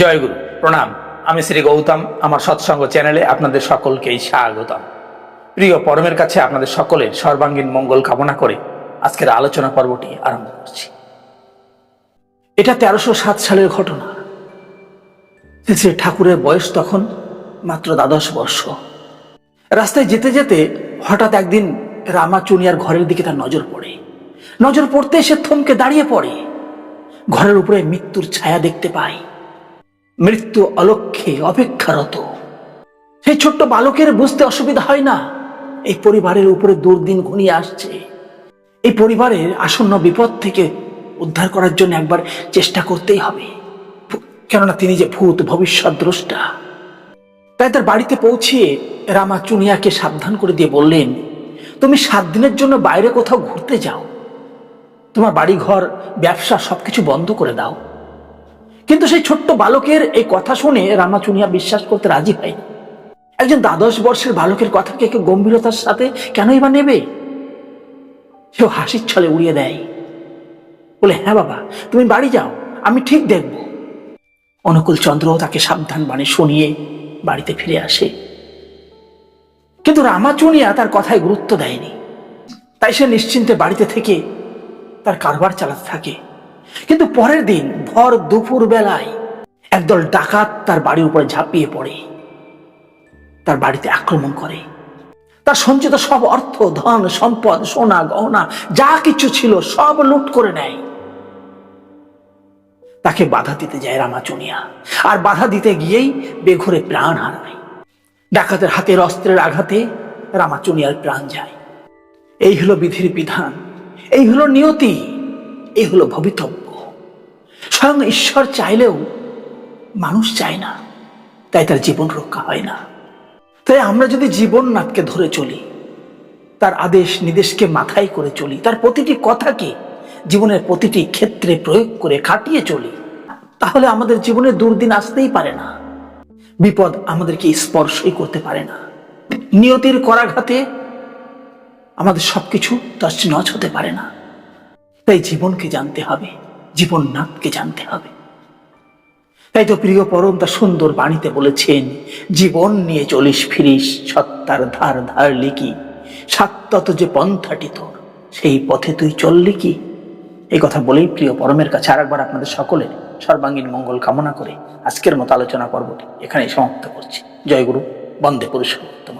জয়গুরু প্রণাম। আমি শ্রী গৌতম, আমার সৎসঙ্গ চ্যানেলে আপনাদের সকলকেই স্বাগতম। প্রিয় পরমের কাছে আপনাদের সকলের সর্বাঙ্গীন মঙ্গল কামনা করে আজকের আলোচনা পর্বটি আরম্ভ করছি। এটা তেরোশো সাত সালের ঘটনা। শ্রী ঠাকুরের বয়স তখন মাত্র দ্বাদশ বর্ষ। রাস্তায় যেতে যেতে হঠাৎ একদিন রামা চুনিয়ার ঘরের দিকে তার নজর পড়ে। নজর পড়তে সে থমকে দাঁড়িয়ে পড়ে। ঘরের উপরে মৃত্যুর ছায়া দেখতে পায়। মৃত্যু অলক্ষ্যে অপেক্ষারত। সেই ছোট্ট বালকের বুঝতে অসুবিধা হয় না। এই পরিবারের উপরে দুর্দিন ঘনিয়ে আসছে। এই পরিবারের আসন্ন বিপদ থেকে উদ্ধার করার জন্য একবার চেষ্টা করতেই হবে। কেননা তিনি যে ভূত, ভবিষ্যৎ দ্রষ্টা। তাই তার বাড়িতে পৌঁছিয়ে রামা চুনিয়াকে সাবধান করে দিয়ে বললেন, তুমি সাত দিনের জন্য বাইরে কোথাও ঘুরতে যাও। তোমার বাড়ি ঘর ব্যবসা সবকিছু বন্ধ করে দাও। কিন্তু সেই ছোট্ট বালকের এই কথা শুনে রামাচুনিয়া বিশ্বাস করতে রাজি হয় একজন দ্বাদশ বর্ষের বালকের কথাকে কেউ গম্ভীরতার সাথে কেনই বা নেবে? সেও হাসির ছলে উড়িয়ে দেয়। বলে হ্যাঁ বাবা, তুমি বাড়ি যাও, আমি ঠিক দেখব। অনুকূল চন্দ্র তাকে সাবধান বাণী শুনিয়ে বাড়িতে ফিরে আসে। কিন্তু রামাচুনিয়া তার কথায় গুরুত্ব দেয়নি। তাই সে নিশ্চিন্তে বাড়িতে থেকে তার কারবার চালাতে থাকে। কিন্তু পরের দিন ভর দুপুর বেলায় একদল ডাকাত তার বাড়ির উপরে ঝাঁপিয়ে পড়ে। তার বাড়িতে আক্রমণ করে। তার সঞ্চিত সব অর্থ, ধন, সম্পদ, সোনা, গহনা, যা কিছু ছিল সব লুট করে নেয়। তাকে বাধা দিতে যায় রামাচুনিয়া। আর বাধা দিতে গিয়েই বেঘরে প্রাণ হারায়। ডাকাতের হাতের অস্ত্রের আঘাতে রামাচুনিয়ার প্রাণ যায়। এই হলো বিধির বিধান। এই হলো নিয়তি। এই হলো ভবিতব্য। স্বয়ং ঈশ্বর চাইলেও মানুষ চায় না, তাই তার জীবন রক্ষা হয় না। তাই আমরা যদি জীবননাথকে ধরে চলি, তার আদেশ নির্দেশকে মাথায় করে চলি, তার প্রতিটি কথাকে জীবনের প্রতিটি ক্ষেত্রে প্রয়োগ করে খাটিয়ে চলি, তাহলে আমাদের জীবনে দুর্দিন আসতেই পারে না। বিপদ আমাদেরকে স্পর্শই করতে পারে না। নিয়তির করাঘাতে আমাদের সবকিছু তছনছ হতে পারে না। তাই জীবনকে জানতে হবে, জীবন নাথকে জানতে হবে। তাই তো প্রিয় পরম তা সুন্দর বাণীতে বলেছেন, জীবন নিয়ে চলিস ফিরিস, সত্তার ধার ধার লিখি। সাত্তত যে পন্থাটি তোর, সেই পথে তুই চললি কি? এই কথা বলেই প্রিয় পরমের কাছে আরেকবার আপনাদের সকলের সর্বাঙ্গীন মঙ্গল কামনা করে আজকের মতো আলোচনা পর্বটি এখানেই সমাপ্ত করছি। জয় গুরু, বন্দে পুরুষোত্তম।